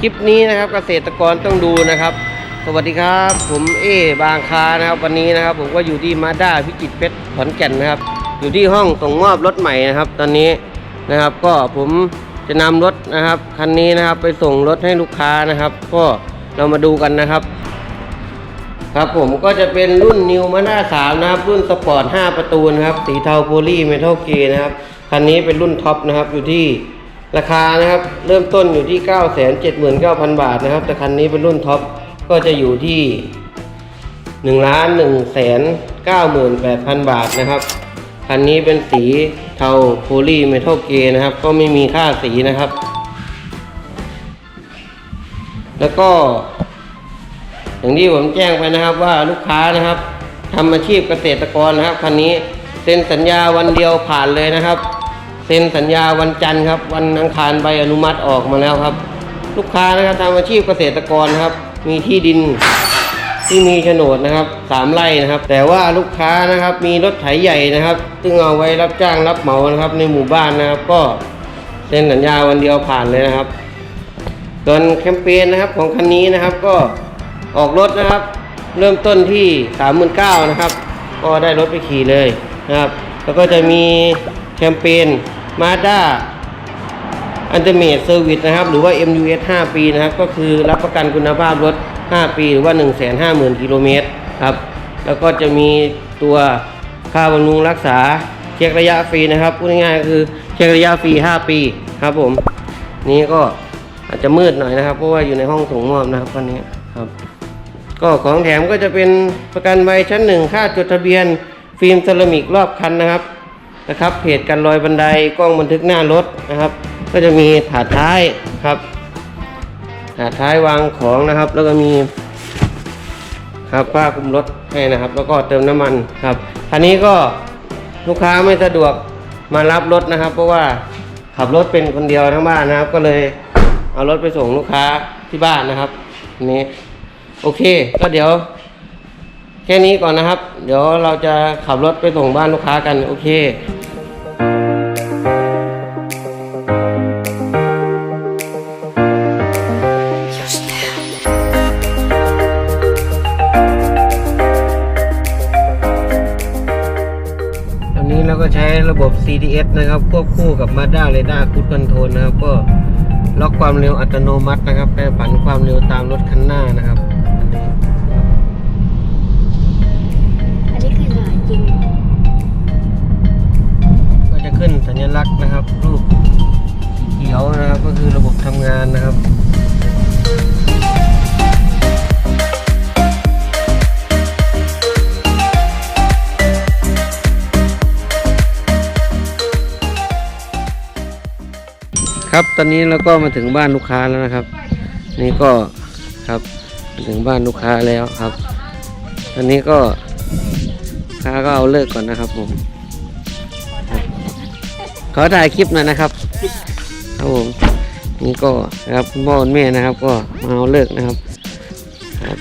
คลิปนี้นะครับเกษตรกรต้องดูนะครับ สวัสดีครับ ผมเอบางคานะครับ วันนี้นะครับ ผมก็อยู่ที่มาด้าพิจิตรเพชรขอนแก่นนะครับ อยู่ที่ห้องส่งมอบรถใหม่นะครับ ตอนนี้นะครับ ก็ผมจะนำรถนะครับคันนี้นะครับ ไปส่งรถให้ลูกค้านะครับ ก็เรามาดูกันนะครับ ครับผมก็จะเป็นรุ่นนิวมาด้าสามนะครับ รุ่นสปอร์ต5ประตูนะครับ สีเทาโพลีเมทัลเกย์นะครับคันนี้เป็นรุ่นท็อปนะครับอยู่ที่ ราคานะครับเริ่มต้นอยู่ที่ 9 7 9 0 0 0 บาทนะครับ แต่คันนี้เป็นรุ่นท็อปก็จะอยู่ที่ 1,198,000 บาทนะครับ คันนี้เป็นสีเทาโพลีเมทัลเกย์นะครับ ก็ไม่มีค่าสีนะครับ แล้วก็ อย่างที่ผมแจ้งไปนะครับว่าลูกค้านะครับทำอาชีพเกษตรกรนะครับคันนี้เซ็นสัญญาวันเดียวผ่านเลยนะครับ เซ็นสัญญาวันจันทร์ครับ วันอังคารใบอนุมัติออกมาแล้วครับ ลูกค้านะครับทำอาชีพเกษตรกรครับ มีที่ดินที่มีโฉนดนะครับสามไร่นะครับ แต่ว่าลูกค้านะครับมีรถไถใหญ่นะครับ ซึ่งเอาไว้รับจ้างรับเหมานะครับ ในหมู่บ้านนะครับ ก็เซ็นสัญญาวันเดียวผ่านเลยนะครับส่วนแคมเปญนะครับของคันนี้นะครับก็ออกรถนะครับ เริ่มต้นที่ 39,000นะครับ ก็ได้รถไปขี่เลยนะครับ แล้วก็จะมีแคมเปญ Mazda u l t i m a t e Service นะครับ หรือว่า MUS 5 ปีนะครับ ก็คือรับประกันคุณภาพรถ 5 ปี หรือว่า 150,000กิโลเมตรครับ แล้วก็จะมีตัวค่าบำรุงรักษาเช็คระยะฟรีนะครับพูดง่ายๆคือเช็คระยะฟรี 5 ปีครับผม นี้ก็อาจจะมืดหน่อยนะครับ เพราะว่าอยู่ในห้องส่งมอบนะครับวันนี้ครับ ก็ของแถมก็จะเป็นประกันใบชั้นหนึ่งค่าจดทะเบียน ฟิล์มเซรามิกรอบคันนะครับ นะครับเพจกันรอยบันไดกล้องบันทึกหน้ารถนะครับ ก็จะมีถาดท้ายครับถาดท้ายวางของนะครับ แล้วก็มีครับผ้าคลุมรถให้นะครับ แล้วก็เติมน้ำมันครับคันนี้ก็ลูกค้าไม่สะดวกมารับรถนะครับ เพราะว่าขับรถเป็นคนเดียวทั้งบ้านนะครับ ก็เลยเอารถไปส่งลูกค้าที่บ้านนะครับนนี้โอเค ก็เดี๋ยว แค่นี้ก่อนนะครับ เดี๋ยวเราจะขับรถไปส่งบ้านลูกค้ากัน โอเคอันนี้เราก็ใช้ระบบ CDS นะครับ ควบคู่กับ Mazda Radar Cruise Control นะครับ ก็ล็อกความเร็วอัตโนมัตินะครับแปรผันความเร็วตามรถคันหน้านะครับ ครับตอนนี้เราก็มาถึงบ้านลูกค้าแล้วนะครับ นี่ก็ครับมาถึงบ้านลูกค้าแล้วครับ ตอนนี้ก็ค้าก็เอาเลิกก่อนนะครับผมขอถ่ายคลิปหน่อยนะครับครับผมนี่ก็นะครับคุณพ่อคุณแม่นะครับ ก็มาเอาเลิกนะครับครับ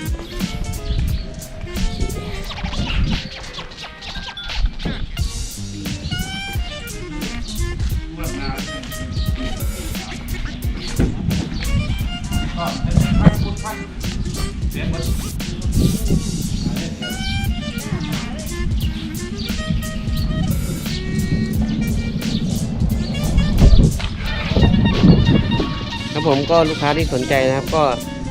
ครับผมก็ลูกค้าที่สนใจนะครับ ก็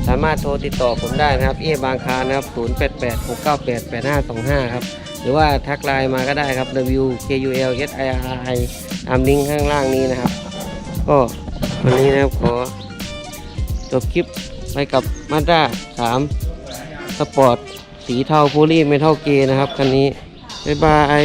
สามารถโทรติดต่อผมได้นะครับ เอบางคานะครับ 0 8 8 6 9 8 8 5 2 5 ครับ หรือว่าทักไลน์มาก็ได้ครับ W K U L S I R I ตามลิงก์ข้างล่างนี้นะครับ ก็วันนี้นะครับขอจบคลิปไปกับ Mazda 3สปอร์ตสีเทาโพลีเมทัลเกนะครับ คันนี้ บ๊ายบาย